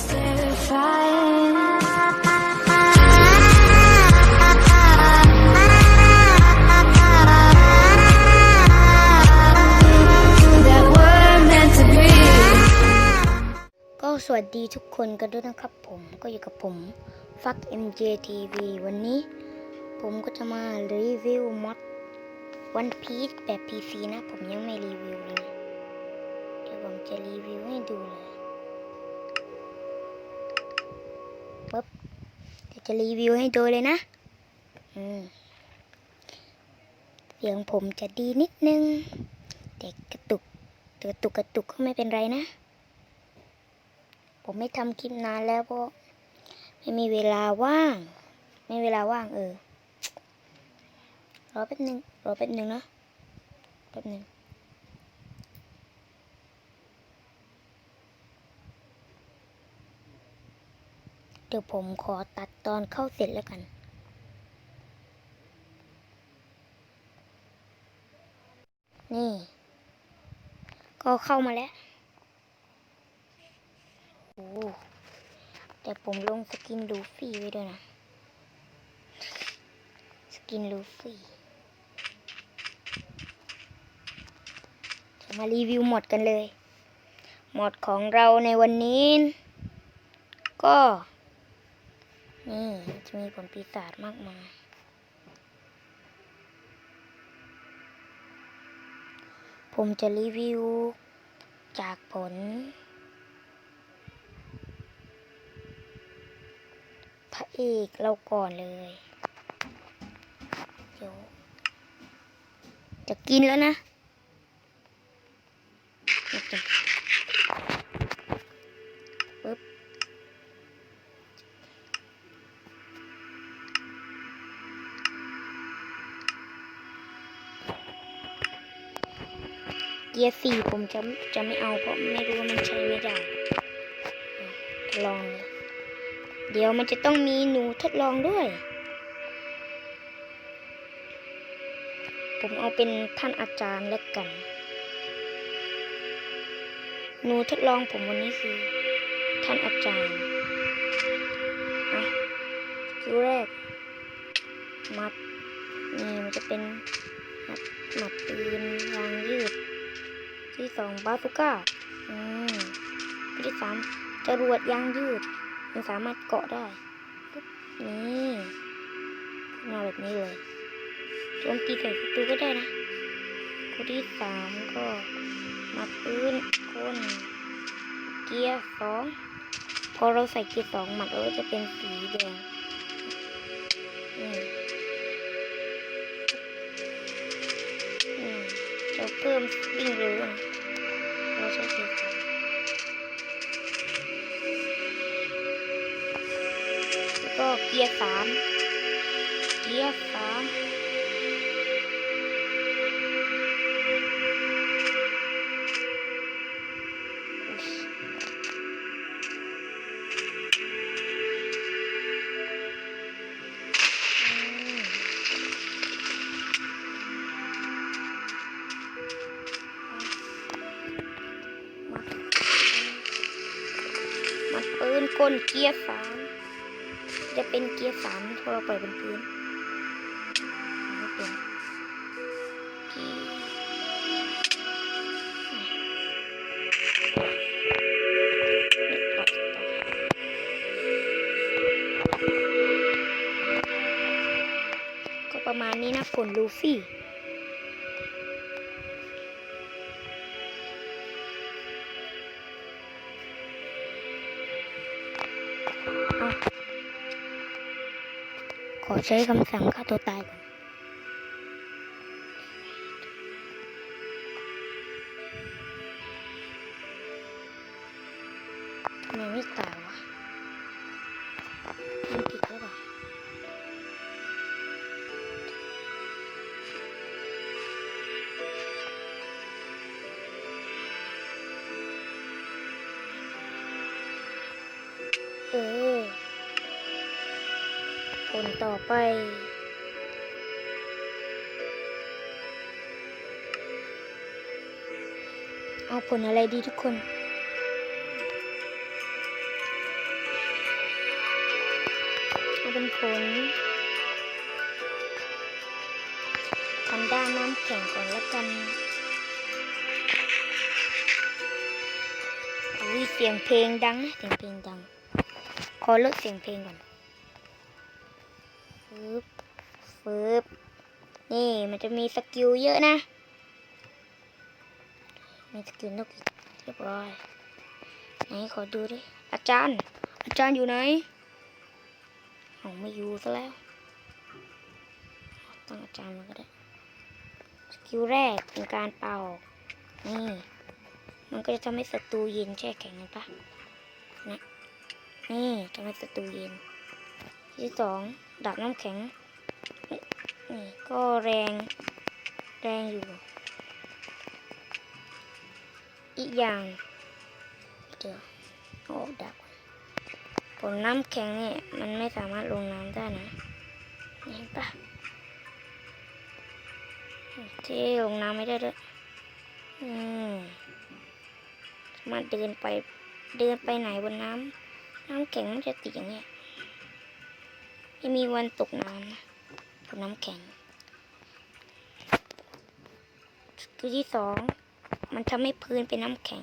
ก็สวัสดีทุกคนกันด้วยนะครับผมก็อยู่กับผมฟัก MJTV วันนี้ ผมก็จะมารีวิวมอดวันพีซแบบ PC นะ ผมยังไม่รีวิวเลย เดี๋ยวผมจะรีวิวให้ดูเลย จะรีวิวให้ดูเลยนะอืมเสียงผมจะดีนิดนึง แต่กระตุกกระตุกกระตุกก็ไม่เป็นไรนะ ผมไม่ทำคลิปนานแล้วเพราะไม่มีเวลาว่าง ไม่มีเวลาว่างเออรอแป๊บหนึ่งรอแป๊บหนึ่งนะแป๊บหนึ่ง เดี๋ยวผมขอตัดตอนเข้าเสร็จแล้วกัน นี่ ก็เข้ามาแล้วโอ้แต่ผมลงสกินลูฟี่ไว้ด้วยนะ สกินลูฟี่จะมารีวิวหมดกันเลย หมดของเราในวันนี้ ก็ นี่จะมีผลปีศาจมากมาย ผมจะรีวิว จากผล พระเอกเราก่อนเลย เดี๋ยว จะกินแล้วนะปึ๊บ เกียร์สี่ผมจะจะไม่เอาเพราะไม่รู้ว่ามันใช้ไม่ได้ ลอง เดี๋ยวมันจะต้องมีหนูทดลองด้วย ผมเอาเป็นท่านอาจารย์แล้วกัน หนูทดลองผมวันนี้คือ ท่านอาจารย์อะคิวแรก มัดนี่มันจะเป็นมัดมัดปืนยางยืด ที่สองบาสุก้าอืมที่สามจรวดยางยืด มันสามารถเกาะได้นี่มาแบบนี้เลยโจมตีใส่ศัตรูก็ได้นะข้อที่สามก็มาปืนคนเกียร์สองพอเราใส่เกียร์สองหมัดเราก็จะเป็นสีแดง เพิ่มวิ่งเร็วเราใช้เกียร์สองแล้วก็เกียร์สามเกียร์สาม ปืนเกียร์สามจะเป็นเกียร์สามพอเราปล่อยบนพื้นไม่เป็นก็ประมาณนี้นะผลลูฟี่ ใช้คำสั่งฆ่าตัวตายก่อนทำไมไม่ตายวะ ผลต่อไป เอาผลอะไรดีทุกคนผเป็นผลทำด้านน้ำแข็งก่อนแล้วกันอุ้ยเสียงเพลงดังนะเสียงเพลงดัง ขอลดเสียงเพลงก่อน ฟึบฟึบนี่มันจะมีสกิลเยอะนะ มีสกิลนกอีกเรียบร้อย ไหนขอดูดิ อาจารย์ อาจารย์อยู่ไหนเอาไม่อยู่ซะแล้วตั้งอาจารย์มาก็ได้ สกิลแรกเป็นการเป่า นี่ มันก็จะทำให้ศัตรูเย็นแช่แข็งเห็นปะนะนี่ทำให้ศัตรูเย็น ที่สอง ดับน้ำแข็งนี่ก็แรงแรงอยู่ อีกอย่าง เดี๋ยวเอาดับผลน้ำแข็งเนี่ยมันไม่สามารถลงน้ำได้นะเห็นปะที่ลงน้ำไม่ได้ด้วยอืมามาเดินไปเดินไปไหนบนน้ำน้ำแข็งมันจะติดอย่างเงี้ย ไม่มีวันตกน้ำนะผลน้ำแข็งคือที่สองมันทำให้พื้นเป็นน้ำแข็ง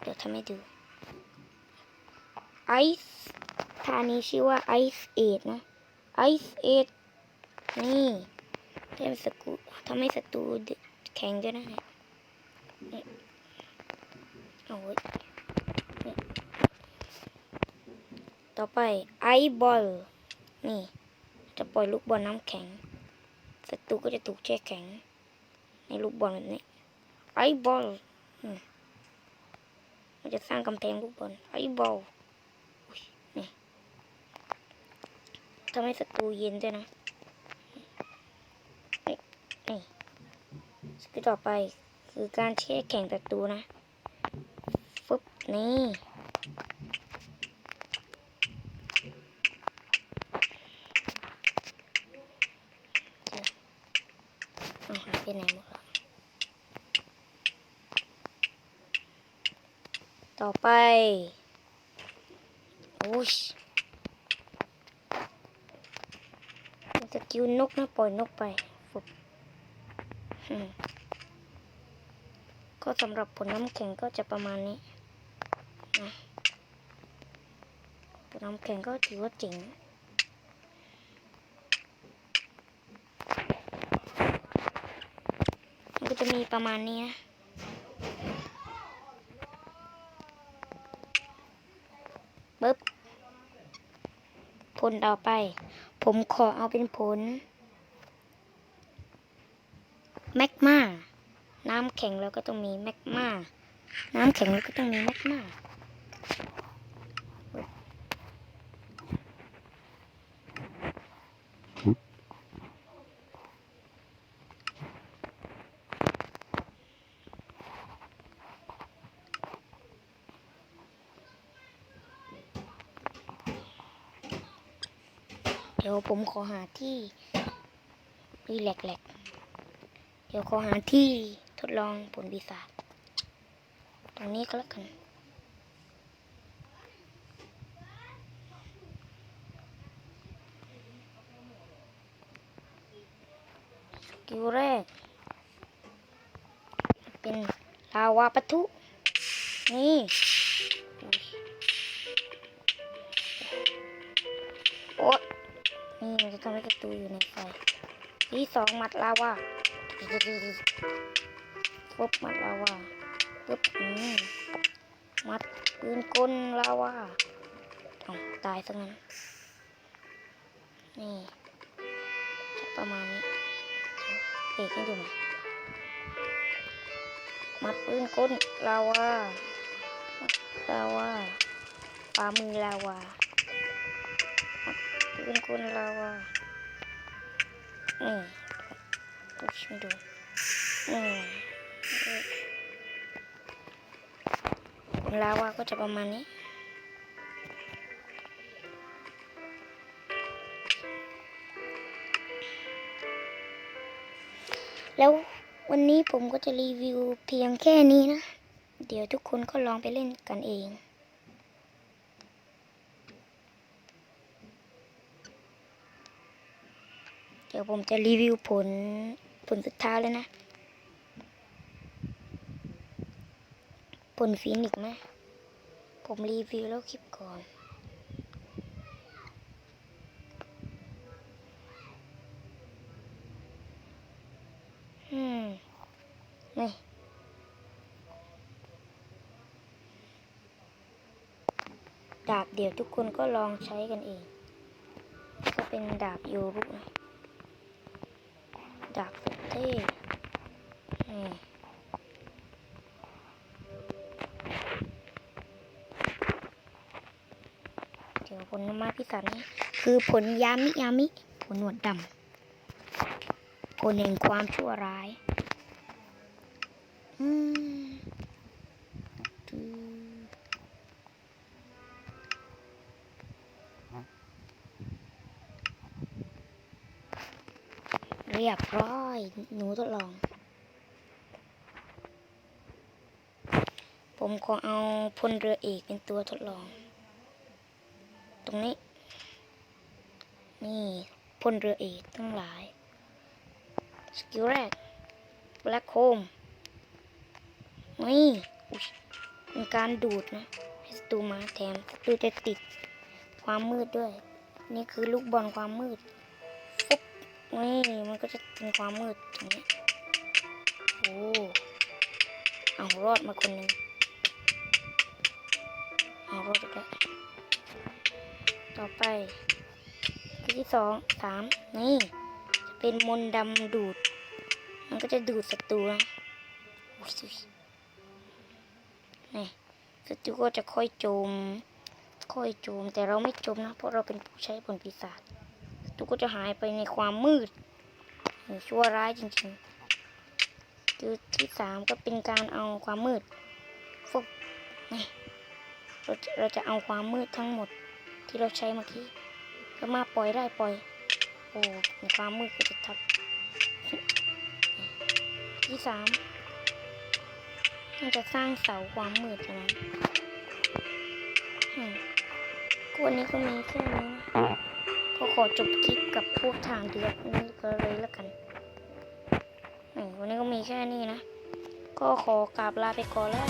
เดี๋ยวทำให้ดูไอซ์ท่านี้ชื่อว่าไอซ์เอดนะไอซ์เอดนี่ทำให้สกูทำให้ศัตรูแข็งด้วยนะเนี่ยนี่เอาไว้นี่ต่อไปไอบอล นี่ จะปล่อยลูกบอลน้ำแข็งศัตรูก็จะถูกแช่แข็ง ในลูกบอลแบบนี้ไอบอลมันจะสร้างกำแพงลูกบอลไอบอลนี่ทำให้ศัตรูเย็นด้วยนะนี่นี่สกิลต่อไปคือการแช่แข็งศัตรูนะฟึบนี่ เอาหายไปไหนหมดละ ต่อไป โอ้ยจะกิวนกนะปล่อยนกไปฟุบก็สำหรับผลน้ำแข็งก็จะประมาณนี้นะผลน้ำแข็งก็ถือว่าเจ๋งมันก็จะมีประมาณนี้นะ ปึ๊บ ผลต่อไป ผมขอเอาเป็นผลแมกมา น้ำแข็งแล้วก็ต้องมีแมกมา น้ำแข็งแล้วก็ต้องมีแมกมา ดี๋ยวผมขอหาที่รีแลกแลกๆ เดี๋ยวขอหาที่ทดลองผลปีศาจตรงนี้ก็แล้วกันสกิลแรก เป็นลาวาปะทุ นี่ นี่มันจะทำให้ศัตรูอยู่ในไฟที่สองมัดลาวาปุ๊บมัดลาวาปุ๊บอืมมัดปืนกลลาวาเอาตายซะงั้น นี่ประมาณนี้เอกให้ดูหน่อยหมัดปืนกลลาวามัดลาวาฝ่ามือลาวา เป็นคนลาวานี่ดูชิมดูนี่ลาวาก็จะประมาณนี้แล้ววันนี้ผมก็จะรีวิวเพียงแค่นี้นะ เดี๋ยวทุกคนก็ลองไปเล่นกันเอง ดี๋ยวผมจะรีวิวผลผลสุดท้ายเลยนะ ผลฟีนิกซ์ไหมผมรีวิวแล้วคลิปก่อนอืมนี่ดาบเดี๋ยวทุกคนก็ลองใช้กันเอง ก็เป็นดาบโยรุนะ ดาบสุดเท่นี่เดี๋ยวผลมาพิสันนี่คือผลยามิยามิ ผลหนวดดำผลแห่งความชั่วร้าย อืม เรียบร้อย หนูทดลอง ผมขอเอาพลเรือเอกเป็นตัวทดลอง ตรงนี้ นี่พลเรือเอกทั้งหลาย สกิลแรกแบล็คโฮมนี่เป็นการดูดนะให้ศัตรูมาแถมศัตรูจะติดความมืดด้วย นี่คือลูกบอลความมืดฟุบ นี่มันก็จะเป็นความมืดตรงนี้ โอ้เอารอดมาคนหนึ่งเอารอดอีกแล้วต่อไปที่สองสามนี่ จะเป็นมนต์ดำดูด มันก็จะดูดศัตรูนะอุ๊ยอุ๊ยนี่ศัตรูก็จะค่อยโจม ค่อยโจม แต่เราไม่โจมนะ เพราะเราเป็นผู้ใช้ผลปีศาจ ศัตรูก็จะหายไปในความมืดชั่วร้ายจริงๆคือที่สามก็เป็นการเอาความมืดฟุบนี่เราจะเราจะเอาความมืดทั้งหมดที่เราใช้เมื่อกี้ก็มาปล่อยได้ปล่อย โอ้ความมืดก็จะทับที่สามน่าจะสร้างเสาความมืดนะอืมก็วันนี้ก็มีแค่นี้นะ ก็ขอจบคลิปกับพวกทางเดียวนี้ก็เลยแล้วกันวันนี้ก็มีแค่นี้นะ ก็ขอกราบลาไปก่อนแล้ว